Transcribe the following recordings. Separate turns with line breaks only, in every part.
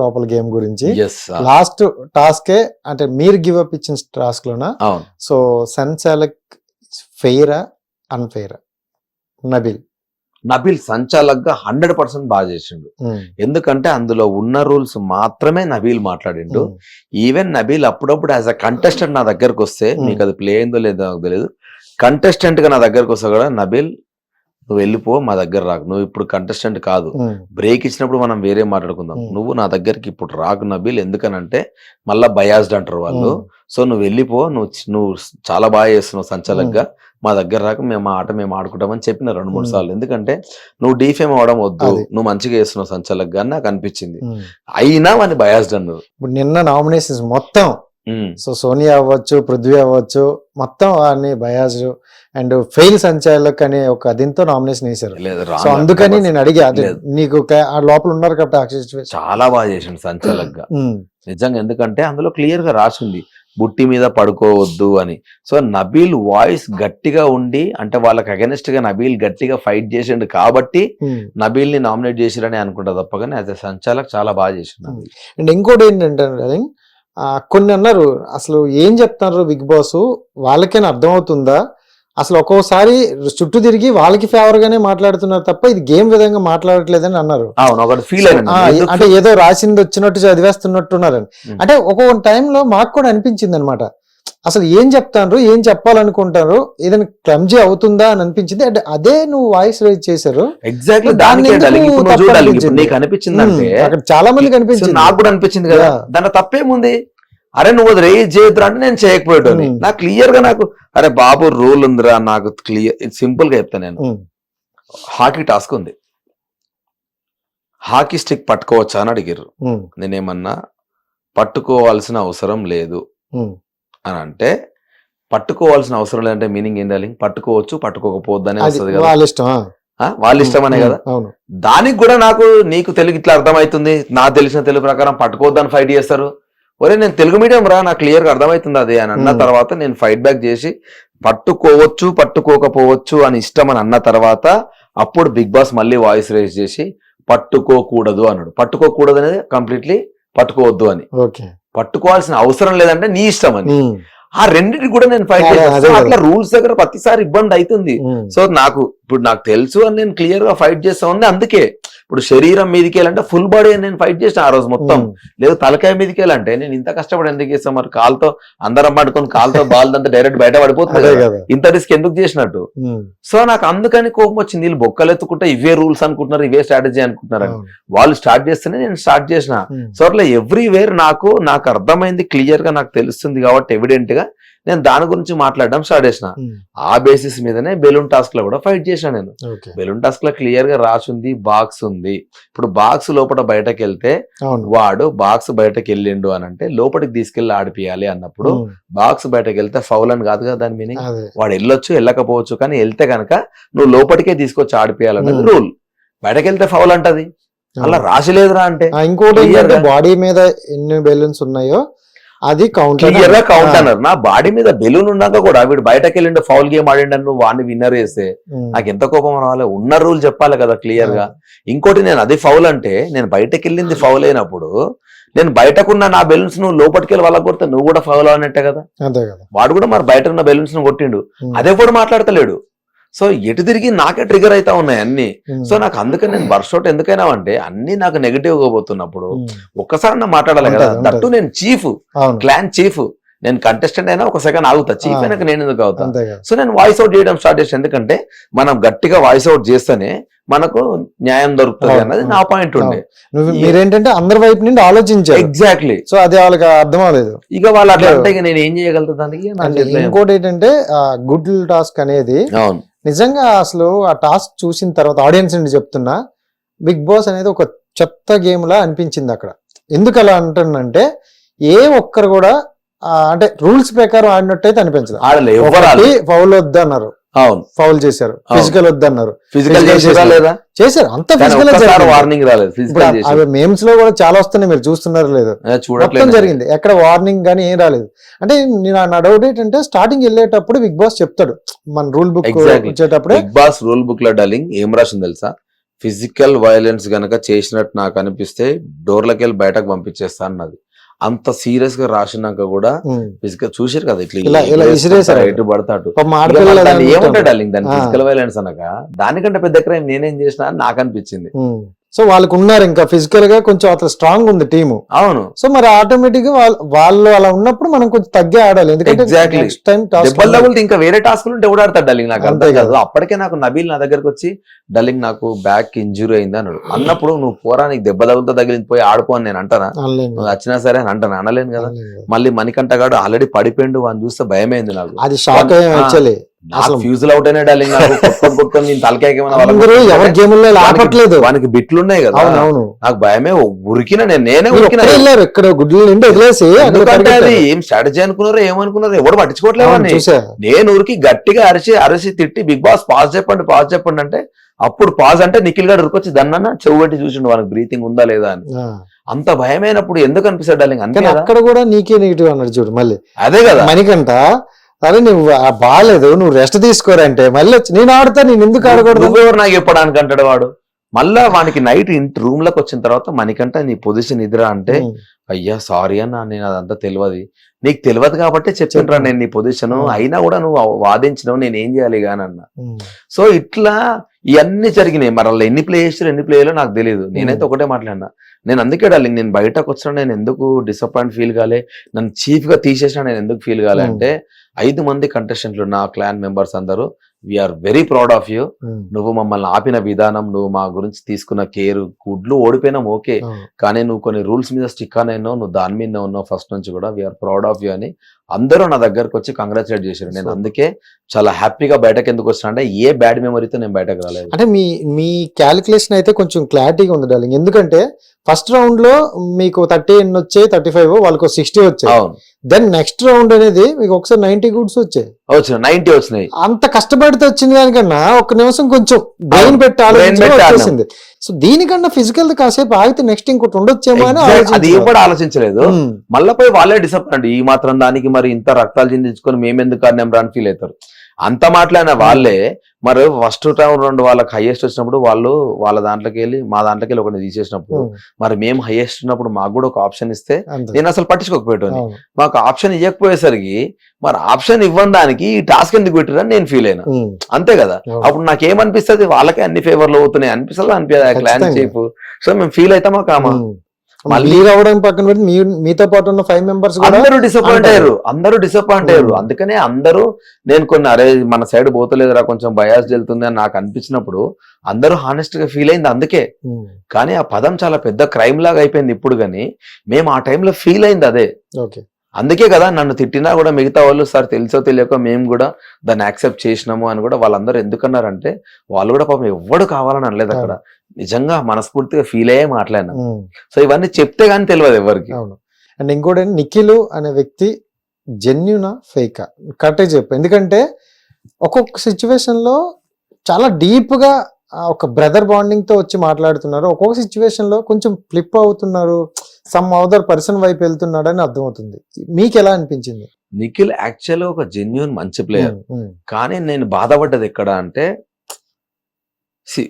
లోపల గేమ్ గురించి? లాస్ట్ టాస్కే అంటే మీరు గివ్ అప్ ఇచ్చిన టాస్క్ లోన సో సంచాలక్ ఫెయిరా అన్ఫెయిరా? నబిల్.
నబిల్ సంచాలక్గా హండ్రెడ్ పర్సెంట్ బాగా చేసిండు. ఎందుకంటే అందులో ఉన్న రూల్స్ మాత్రమే నబీల్ మాట్లాడిండు. ఈవెన్ నబీల్ అప్పుడప్పుడు యాజ్ అ కంటెస్టెంట్ నా దగ్గరకు వస్తే. మీకు అది ప్లే అయిందో లేదో నాకు తెలియదు కంటెస్టెంట్గా నా దగ్గరకు వస్తే కూడా నబీల్ నువ్వు వెళ్ళిపో మా దగ్గర రాకు. నువ్వు ఇప్పుడు కంటెస్టెంట్ కాదు. బ్రేక్ ఇచ్చినప్పుడు మనం వేరే మాట్లాడుకుందాం. నువ్వు నా దగ్గరికి ఇప్పుడు రాకు నబీల్. ఎందుకనంటే మళ్ళా బయాస్డ్ అంటారు వాళ్ళు. సో నువ్వు వెళ్ళిపో నువ్వు నువ్వు చాలా బాగా చేస్తున్నావు సంచాలక్గా. మా దగ్గర రాక మేము ఆట మేము ఆడుకుంటామని చెప్పిన రెండు మూడు. సార్లు. ఎందుకంటే నువ్వు డీఫేమ్ అవడం వద్దు. నువ్వు మంచిగా చేస్తున్నావు సంచాలక్గా అని నాకు అనిపించింది. అయినా వాని బయాస్డ్ అన్నారు.
ఇప్పుడు నిన్న నామినేషన్స్ మొత్తం. సో సోనియా అవ్వచ్చు పృథ్వీ అవ్వచ్చు మొత్తం వాడిని బయాజ్ అండ్ ఫెయిల్ సంచాలక్ అనే ఒక దీంతో నామినేషన్ వేశారు
లేదు
సో. అందుకని నేను అడిగా అదే. నీకు ఆ లోపల ఉన్నారు కాబట్టి.
చాలా బాగా చేసిండు సంచాలక్గా
ఉమ్,
నిజంగా ఎందుకంటే అందులో క్లియర్గా రాసింది బుట్టి మీద పడుకోవద్దు అని సో నబీల్ వాయిస్ గట్టిగా ఉండి అంటే వాళ్ళకి అగెనిస్ట్గా నబీల్ గట్టిగా ఫైట్ చేసిండు కాబట్టి. నబీల్ని నామినేట్ చేసిరని అనుకుంటా తప్ప కానీ యాజ్ సంచాలక్ చాలా బాగా చేసిండు.
అండ్ ఇంకోటి ఏంటంటే కొన్ని అన్నారు అసలు ఏం చెప్తున్నారు బిగ్ బాస్? వాళ్ళకైనా అర్థమవుతుందా? అసలు ఒక్కోసారి చుట్టూ తిరిగి వాళ్ళకి ఫేవర్ గానే మాట్లాడుతున్నారు తప్ప ఇది గేమ్ విధంగా మాట్లాడట్లేదని అన్నారు.
ఫీల్
అంటే ఏదో రాసింది వచ్చినట్టు చదివేస్తున్నట్టున్నారని.
Hmm.
అంటే ఒక్కొక్క టైంలో మాకు కూడా అనిపించింది అనమాట అసలు ఏం చెప్తారు ఏం చెప్పాలనుకుంటారు ఏదైనా క్లమ్జీ అవుతుందా అని అనిపించింది. అంటే అదే నువ్వు వాయిస్ రైజ్ చేశారు.
ఎగ్జాక్ట్లీ
దాన్ని అనిపించింది?
నీకు అనిపించిందంటే
ఉమ్, అక్కడ చాలా మందికి
సో
అనిపించింది.
నాకు కూడా అనిపించింది కదా. దాంట్లో తప్పేముంది? అరే నువ్వు అది రేజ్ చేయొద్దురా అంటే నేను చేయకపోయేటోని
Hmm.
నాకు క్లియర్గా నాకు అరే బాబు రూల్ ఉందిరా నాకు క్లియర్ సింపుల్గా చెప్తాను నేను హాకీ టాస్క్ ఉంది. హాకీ స్టిక్ పట్టుకోవచ్చా అని అడిగారు నేనేమన్నా పట్టుకోవాల్సిన అవసరం లేదు. అని అంటే పట్టుకోవాల్సిన అవసరం లేదంటే మీనింగ్ ఏం డార్లింగ్? పట్టుకోవచ్చు పట్టుకోకపోవద్దు అని వస్తుంది కదా.
వాళ్ళ ఇష్టం?
వాళ్ళ ఇష్టమనే కదా. దానికి కూడా నాకు నీకు తెలుగు ఇట్లా అర్థమవుతుంది నాకు తెలిసిన తెలుగు ప్రకారం పట్టుకోవద్దని ఫైట్ చేస్తారు. ఒరే నేను తెలుగు మీడియం రా నాకు క్లియర్గా అర్థమవుతుంది అది అని అన్న. తర్వాత నేను ఫైట్ బ్యాక్ చేసి పట్టుకోవచ్చు పట్టుకోకపోవచ్చు అని ఇష్టం అని అన్న తర్వాత అప్పుడు బిగ్ బాస్ మళ్ళీ వాయిస్ రేస్ చేసి పట్టుకోకూడదు అన్నాడు. పట్టుకోకూడదు అనేది కంప్లీట్లీ పట్టుకోవద్దు అని.
ఓకే.
పట్టుకోవాల్సిన అవసరం లేదంటే నీ ఇష్టం అని. ఆ రెండింటికి కూడా నేను ఫైట్ చేస్తాను. అట్లా రూల్స్ దగ్గర ప్రతిసారి ఇబ్బంది అవుతుంది. సో నాకు ఇప్పుడు నాకు తెలుసు అని నేను క్లియర్గా ఫైట్ చేస్తా ఉంది. అందుకే ఇప్పుడు శరీరం మీదకి వెళ్ళంటే ఫుల్ బాడీ నేను ఫైట్ చేసిన ఆ రోజు మొత్తం. లేదు తలకాయ మీదకి వెళ్ళంటే నేను ఇంత కష్టపడి ఎందుకు చేస్తాను మరి కాలుతో అందరం పట్టుకొని కాలుతో బాల్ అంతా డైరెక్ట్ బయట పడిపోతుంది ఇంత రిస్క్ ఎందుకు చేసినట్టు? సో నాకు అందుకని కోపం వచ్చింది. వీళ్ళు బొక్కలు ఎత్తుకుంటే ఇవే రూల్స్ అనుకుంటున్నారు ఇవే స్ట్రాటజీ అనుకుంటున్నారు వాళ్ళు స్టార్ట్ చేస్తేనే నేను స్టార్ట్ చేసిన. సో అట్లా ఎవ్రీవేర్ నాకు నాకు అర్థమైంది క్లియర్గా నాకు తెలుస్తుంది కాబట్టి ఎవిడెంట్గా నేను దాని గురించి మాట్లాడడం స్టార్ట్ చేసిన.
ఉమ్,
ఆ బేసిస్ మీదనే బెలూన్ టాస్క్లో కూడా ఫైట్ చేసిన నేను. బెలూన్ టాస్క్లో క్లియర్గా రాసి ఉంది బాక్స్ ఉంది. ఇప్పుడు బాక్స్ లోపల బయటకు వెళ్తే వాడు బాక్స్ బయటకు వెళ్ళిండు అని అంటే లోపలికి తీసుకెళ్ళి ఆడిపియాలి అన్నప్పుడు బాక్స్ బయటకు వెళ్తే ఫౌల్ అని కాదు కదా దాని మీనింగ్ వాడు వెళ్ళొచ్చు వెళ్ళకపోవచ్చు కానీ వెళ్తే కనుక నువ్వు లోపలికే తీసుకొచ్చి ఆడిపియాలన్నది
Hmm.
రూల్ బయటకు వెళ్తే ఫౌల్ అంటది. అలా రాసి లేదురా అంటే.
ఇంకోటి బాడీ మీద ఎన్ని బెలూన్స్ ఉన్నాయో అది కౌంట్
క్లియర్గా కౌంట్ అన్నారు. నా బాడీ మీద బెలూన్ ఉన్నాక కూడా వీడు బయటకు వెళ్ళిండు ఫౌల్ గేమ్ ఆడిండు నువ్వు వాడిని విన్నర్ చేస్తే నాకు ఎంత కోపం రావాలి ఉన్న రూల్ చెప్పాలి కదా క్లియర్గా. ఇంకోటి నేను అది ఫౌల్ అంటే నేను బయటకు వెళ్ళింది ఫౌల్ అయినప్పుడు నేను బయటకున్న నా బెలూన్స్ నువ్వు లోపలికి వెళ్ళి వాళ్ళకి కొడితే నువ్వు కూడా ఫౌల్ అన్నట్టే కదా. వాడు కూడా మరి బయట ఉన్న బెలూన్స్ను కొట్టిండు. అదే కూడా మాట్లాడతలేడు. సో ఎటు తిరిగి నాకే ట్రిగర్ అవుతా ఉన్నాయి అన్ని.
ఉమ్,
సో నాకు అందుకని నేను వర్షౌట్ ఎందుకైనా అంటే అన్ని నాకు నెగిటివ్ పోతున్నప్పుడు
ఉమ్,
ఒక్కసారి నా మాట్లాడాలి కదా దట్టు నేను చీఫ్ క్లాన్ చీఫ్ నేను కంటెస్టెంట్ అయినా ఒక సెకండ్ ఆగుతా చీఫ్. అయినాక నేను ఎందుకు అవుతా సో నేను వాయిస్ అవుట్ చేయడం స్టార్ట్ చేసాను ఎందుకంటే మనం గట్టిగా వాయిస్ అవుట్ చేస్తేనే మనకు న్యాయం దొరుకుతుంది అన్నది నా పాయింట్ ఉండే.
మీరేంటంటే అందరి వైపు నుండి ఆలోచించారు.
ఎగ్జాక్ట్లీ
సో అది వాళ్ళకి అర్థం అవ్వలేదు.
ఇక వాళ్ళు అట్లా. అంటే నేను ఏం చేయగలుగుతా దానికి?
ఇంకోటి ఏంటంటే గుడ్ టాస్క్ అనేది
అవును.
నిజంగా అసలు ఆ టాస్క్ చూసిన తర్వాత ఆడియన్స్ నుండి చెప్తున్నా బిగ్ బాస్ అనేది ఒక చెత్త గేమ్ లా అనిపించింది అక్కడ. ఎందుకు అలా అంటున్నంటే ఏ ఒక్కరు కూడా అంటే రూల్స్ ప్రకారం ఆడినట్టయితే అనిపించదు. ఫౌల్ వద్దన్నారు.
అవును.
ఫౌల్ చేశారు. ఫిజికల్ వద్దన్నారు.
ఫిజికల్. లేదా
చేశారు. అంత ఫిజికల్
వార్నింగ్ రాలేదు. ఫిజికల్
అవి మేమ్స్లో కూడా చాలా వస్తున్నాయి. మీరు చూస్తున్నారు లేదు? మొత్తం
చూడట్లేదు.
జరిగింది. ఎక్కడ వార్నింగ్ కానీ ఏం రాలేదు. అంటే నేను నా డౌట్ ఏంటంటే స్టార్టింగ్ వెళ్ళేటప్పుడు బిగ్ బాస్ చెప్తాడు. మన రూల్ బుక్. వచ్చేటప్పుడే
బిగ్ బాస్ రూల్ బుక్లో డలింగ్ ఏం రాసింది తెలుసా? ఫిజికల్ వైలెన్స్ గనక చేసినట్టు నాకు అనిపిస్తే డోర్లకి వెళ్ళి బయటకు పంపించేస్తా అన్నది. అంత సీరియస్గా రాసినాక కూడా. ఫిజికల్ చూసారు కదా ఇట్లా. ఎటు పడతాడు. ఏమంటాడు దాని. ఫిజికల్ వైలెన్స్ అనగా దానికంటే పెద్ద క్రైమ్ నేనేం చేసినా నాకు అనిపించింది.
సో వాళ్ళకు ఉన్నారు ఇంకా ఫిజికల్గా కొంచెం అట్లా స్ట్రాంగ్ ఉంది టీము
అవును.
సో మరి ఆటోమేటిక్గా వాళ్ళు అలా ఉన్నప్పుడు మనం కొంచెం తగ్గే ఆడాలి. ఎందుకంటే. నెక్స్ట్ టైం
ఇంకా వేరే టాస్క్ ఉంటే ఎవడు ఆడతాడు డల్లింగ్ నాకు
అంతే
కాదు. అప్పటికే నాకు నబీల్ నా దగ్గరకు వచ్చి డల్లింగ్ నాకు బ్యాక్ ఇంజురీ అయింది అన్నాడు. అన్నప్పుడు నువ్వు పోరా నీకు దెబ్బ తగులుతా తగిలింది పోయి ఆడుకో అని నేను అంటానా? నువ్వు వచ్చినా సరే అని అంటాను? అనలేను కదా. మళ్ళీ మణికంఠ గాడు ఆల్రెడీ పడిపోయిండు అని చూస్తే భయమైంది నాకు.
అది షాక్
ఫ్యూజుల్ అవుట్ అయినా డార్లింగ్ కొట్టుకొని కొట్టుకొని నేను
ఆపట్లేదు.
వానికి బిట్లు ఉన్నాయి కదా.
అవును
నాకు భయమే ఉరికిన నేను నేనే
మీరు
ఉరికిన
ఒక్కరే వెళ్ళారు ఇక్కడ గుడ్లు నిండి వదిలేసి
ఎందుకంటే అది. ఏం స్ట్రాటజీ అనుకున్నారో ఏమనుకున్నారో ఎవడు పట్టించుకోవట్లేదు నేను ఊరికి గట్టిగా అరిచి అరిచి తిట్టి బిగ్ బాస్ పాజ్ చెప్పండి పాజ్ చెప్పండి అంటే అప్పుడు పాజ్ అంటే నిఖిల్ గారు ఉరికొచ్చి దన్న చెవు పెట్టి చూసిండు వాళ్ళకి బ్రీతింగ్ ఉందా లేదా అని. అంత భయమైనప్పుడు ఎందుకు అనిపిస్తాడు డార్లింగ్? అంతే
అక్కడ కూడా నీకే నెగిటివ్ అన్నాడు చూడు మళ్ళీ.
అదే కదా.
మణికంట అరే నువ్వు ఆ బాగాలేదు నువ్వు రెస్ట్ తీసుకోరంటే మళ్ళీ వచ్చి నేను ఆడుతా నేను ఎందుకు ఆడకూడదు?
నువ్వెవరు నాకు చెప్పడానికి అంటాడు వాడు? మళ్ళా వానికి నైట్ ఇంటి రూమ్లోకి వచ్చిన తర్వాత మనకంట నీ పొజిషన్ ఇదిరా అంటే అయ్యా సారీ అన్న నేను అదంతా తెలియదు. నీకు తెలియదు కాబట్టి చెప్పిండ్రా నేను నీ పొజిషన్. అయినా కూడా నువ్వు వాదించినావు నేను ఏం చేయాలి అన్న. సో ఇట్లా ఇవన్నీ జరిగినాయి. మరి వాళ్ళు ఎన్ని ప్లే చేస్తారు ఎన్ని ప్లే నాకు తెలియదు నేనైతే ఒకటే మాట్లాడినా. నేను అందుకే డార్లింగ్ నేను బయటకు వచ్చినా నేను ఎందుకు డిసప్పాయింట్ ఫీల్ కాలే? నన్ను చీఫ్గా తీసేసినా నేను ఎందుకు ఫీల్ కాలే. అంటే ఐదు మంది కంటెస్టెంట్లు నా క్లాన్ మెంబర్స్ అందరూ we are very proud of you నువ్వు మమ్మల్ని ఆపిన విధానం నువ్వు మా గురించి తీసుకున్న కేర్ గుడ్లు ఓడిపోయినాం ఓకే.
అవును.
కానీ నువ్వు కొన్ని రూల్స్ మీద స్టిక్ అయినావు నువ్వు దాని మీద ఉన్నావు ఫస్ట్ నుంచి కూడా. వీఆర్ ప్రౌడ్ ఆఫ్ యూ అని అందరూ నా దగ్గరకు వచ్చి కంగ్రాచులేట్ చేశారు. నేను. అందుకే చాలా హ్యాపీగా బయటకు ఎందుకు వచ్చినా అంటే ఏ బ్యాడ్ మెమరీతో నేను బయటకు రాలేదు.
అంటే మీ మీ క్యాలిక్యులేషన్ అయితే కొంచెం క్లారిటీగా ఉంది డార్లింగ్ ఎందుకంటే ఫస్ట్ రౌండ్లో మీకు థర్టీ ఎన్ వచ్చాయి? థర్టీ ఫైవ్ వాళ్ళకు సిక్స్టీ వచ్చాయి. దెన్ నెక్స్ట్ రౌండ్ అనేది మీకు ఒకసారి నైన్టీ గుడ్స్ వచ్చాయి.
వచ్చినాయి నైన్టీ వచ్చినాయి.
అంత కష్టపడితే వచ్చింది దానికన్నా ఒక నిమిషం కొంచెం బ్రెయిన్
అవును.
పెట్టి
Brain
ఆలోచించి
పెట్టి ఆడినాం.
వచ్చేసింది. సో దీనికన్నా ఫిజికల్ కాసేపు ఆగితే నెక్స్ట్ ఇంకోటి ఉండొచ్చేమో అని
అది. కూడా ఆలోచించలేదు.
ఉమ్,
మళ్ళీ పోయి వాళ్ళే డిసప్పాయింట్ ఈ మాత్రం దానికి మరి ఇంత రక్తాలు చిందించుకొని మేమెందుకు ఆడినాం రా అని ఫీల్ అవుతారు. అంత మాట్లాడిన వాళ్ళే మరి ఫస్ట్ టైం రెండు వాళ్ళకి హైయెస్ట్ వచ్చినప్పుడు వాళ్ళు వాళ్ళ దాంట్లోకి వెళ్ళి మా దాంట్లోకి వెళ్ళి ఒకటి తీసేసినప్పుడు మరి మేము హైయెస్ట్ ఉన్నప్పుడు మాకు కూడా ఒక ఆప్షన్ ఇస్తే. నేను అసలు పట్టించుకోకపోయేటోని.
అవును.
మాకు ఆప్షన్ ఇవ్వకపోయేసరికి మరి ఆప్షన్ ఇవ్వని దానికి ఈ టాస్క్ ఎందుకు పెట్టిరని నేను ఫీల్ అయినా. అంతే కదా. అప్పుడు నాకేమనిపిస్తుంది? వాళ్ళకే అన్ని ఫేవర్లు అవుతున్నాయి. అనిపిస్తుంది? అనిపించదు క్లాన్. చీఫ్ సో మేము ఫీల్ అవుతామా కామా. మళ్ళీ-
మీరు అవడం పక్కన పెట్టి మీ మీతో పాటు ఉన్న ఫైవ్ మెంబర్స్ కూడా
అందరూ డిసప్పాయింట్. అయ్యారు. అందరూ డిసప్పాయింట్ అయ్యారు. అందుకనే అందరూ నేను కొన్ని అరే మన సైడ్ పోతలేదురా కొంచెం బయాస్ వెళ్తుంది అని నాకు అనిపించినప్పుడు అందరూ హానెస్ట్గా ఫీల్ అయింది అందుకే. కానీ ఆ పదం చాలా పెద్ద క్రైమ్ లాగా అయిపోయింది ఇప్పుడు కానీ మేము ఆ టైంలో ఫీల్ అయింది అదే.
ఓకే.
అందుకే కదా నన్ను తిట్టినా కూడా మిగతా వాళ్ళు సార్ తెలుసో తెలియక మేము కూడా దాన్ని యాక్సెప్ట్ చేసినాము అని కూడా వాళ్ళందరూ ఎందుకన్నారంటే వాళ్ళు కూడా పాపం ఎవ్వడు కావాలని అనలేదు అక్కడ. నిజంగా మనస్ఫూర్తిగా ఫీల్ అయ్యే మాట్లాడినా. సో ఇవన్నీ చెప్తే గానీ తెలియదు ఎవరికి.
అవును. అండ్ ఇంకోటి నిఖిల్ అనే వ్యక్తి జెన్యునా ఫేకా కరెక్టే చెప్పు. ఎందుకంటే ఒక్కొక్క సిచ్యువేషన్లో చాలా డీప్గా ఆ, ఒక బ్రదర్ బాండింగ్తో వచ్చి మాట్లాడుతున్నారు. ఒక్కొక్క సిచ్యువేషన్లో కొంచెం ఫ్లిప్ అవుతున్నారు. సమ్ అదర్ పర్సన్ వైపు వెళ్తున్నాడు అని అర్థమవుతుంది. మీకు ఎలా అనిపించింది?
నిఖిల్ యాక్చువల్ ఒక జెన్యున్ మంచి ప్లేయర్ కానీ నేను బాధపడ్డది ఎక్కడ అంటే సి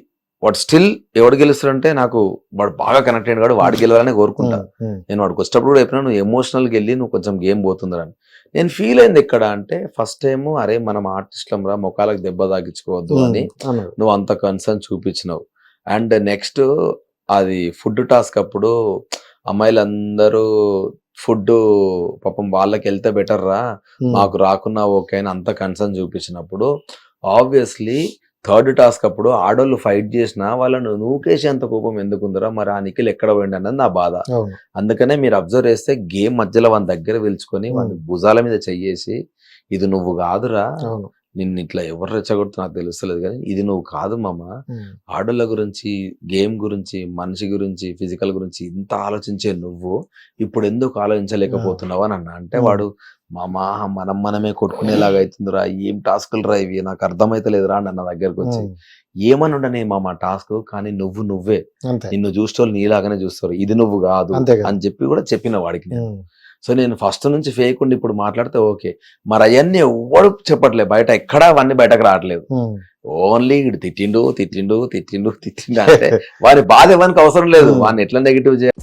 వాడు స్టిల్ ఎవడు గెలుస్తాడంటే నాకు వాడు బాగా కనెక్టెడ్ కాడు వాడు గెలవాలని కోరుకుంటా.
ఉమ్, ఉమ్,
నేను వాడికి వచ్చేటప్పుడు కూడా చెప్పినా నువ్వు ఎమోషనల్గా వెళ్ళి నువ్వు కొంచెం గేమ్ పోతుందని నేను ఫీల్ అయింది ఎక్కడ అంటే ఫస్ట్ టైం అరే మనం ఆర్టిస్ట్లం రా ముఖాలకు దెబ్బ తాగించుకోవద్దు అని నువ్వు అంత కన్సర్న్ చూపించినావు. అండ్ నెక్స్ట్ అది ఫుడ్ టాస్క్ అప్పుడు అమ్మాయిలందరూ ఫుడ్ పాపం వాళ్ళకి వెళ్తే బెటర్ రా. మాకు రాకున్నా ఓకే అని అంత కన్సర్న్ చూపించినప్పుడు ఆబ్వియస్లీ థర్డ్ టాస్క్ అప్పుడు ఆడోళ్ళు ఫైట్ చేసినా వాళ్ళను నూకేసేంత కోపం ఎందుకుందరా మరి ఆ నిఖిల్ ఎక్కడ పోయింది అన్నది నా బాధ. అందుకనే మీరు అబ్జర్వ్ చేస్తే గేమ్ మధ్యలో వాళ్ళ దగ్గర పిలుచుకొని. వాళ్ళ భుజాల మీద చెయ్యేసి ఇది నువ్వు కాదురా. నిన్ను ఇట్లా ఎవరు రెచ్చగొడుతు నాకు తెలుస్తలేదు కానీ ఇది నువ్వు కాదు మామ. ఆడోళ్ళ గురించి గేమ్ గురించి మనిషి గురించి ఫిజికల్ గురించి ఇంత ఆలోచించే నువ్వు ఇప్పుడు ఎందుకు ఆలోచించలేకపోతున్నావు అని అన్న అంటే. వాడు మామా మనం మనమే కొట్టుకునేలాగా అవుతుందిరా ఏం టాస్కులు రా ఇవి? నాకు అర్థమైతలేదురా అని నా దగ్గరకు వచ్చి ఏమని ఉండనే మామ టాస్క్ కానీ నువ్వు నువ్వే. నిన్ను చూసేవాళ్ళు నీలాగానే చూస్తారు. ఇది నువ్వు కదా అని చెప్పి కూడా చెప్పిన వాడికి నేను. సో నేను ఫస్ట్ నుంచి ఫేక్ ఉండి ఇప్పుడు మాట్లాడితే ఓకే. మరి అవన్నీ ఎవ్వడు చెప్పట్లేదు. బయట ఎక్కడా అవన్నీ బయటకు రావట్లేదు. ఓన్లీ ఇడు తిట్టిండు తిట్టిండు తిట్టిండు తిట్టిండు అంటే వారి బాధ ఇవ్వడానికి అవసరం లేదు. వాడిని ఎట్లా నెగిటివ్ చేయాలి?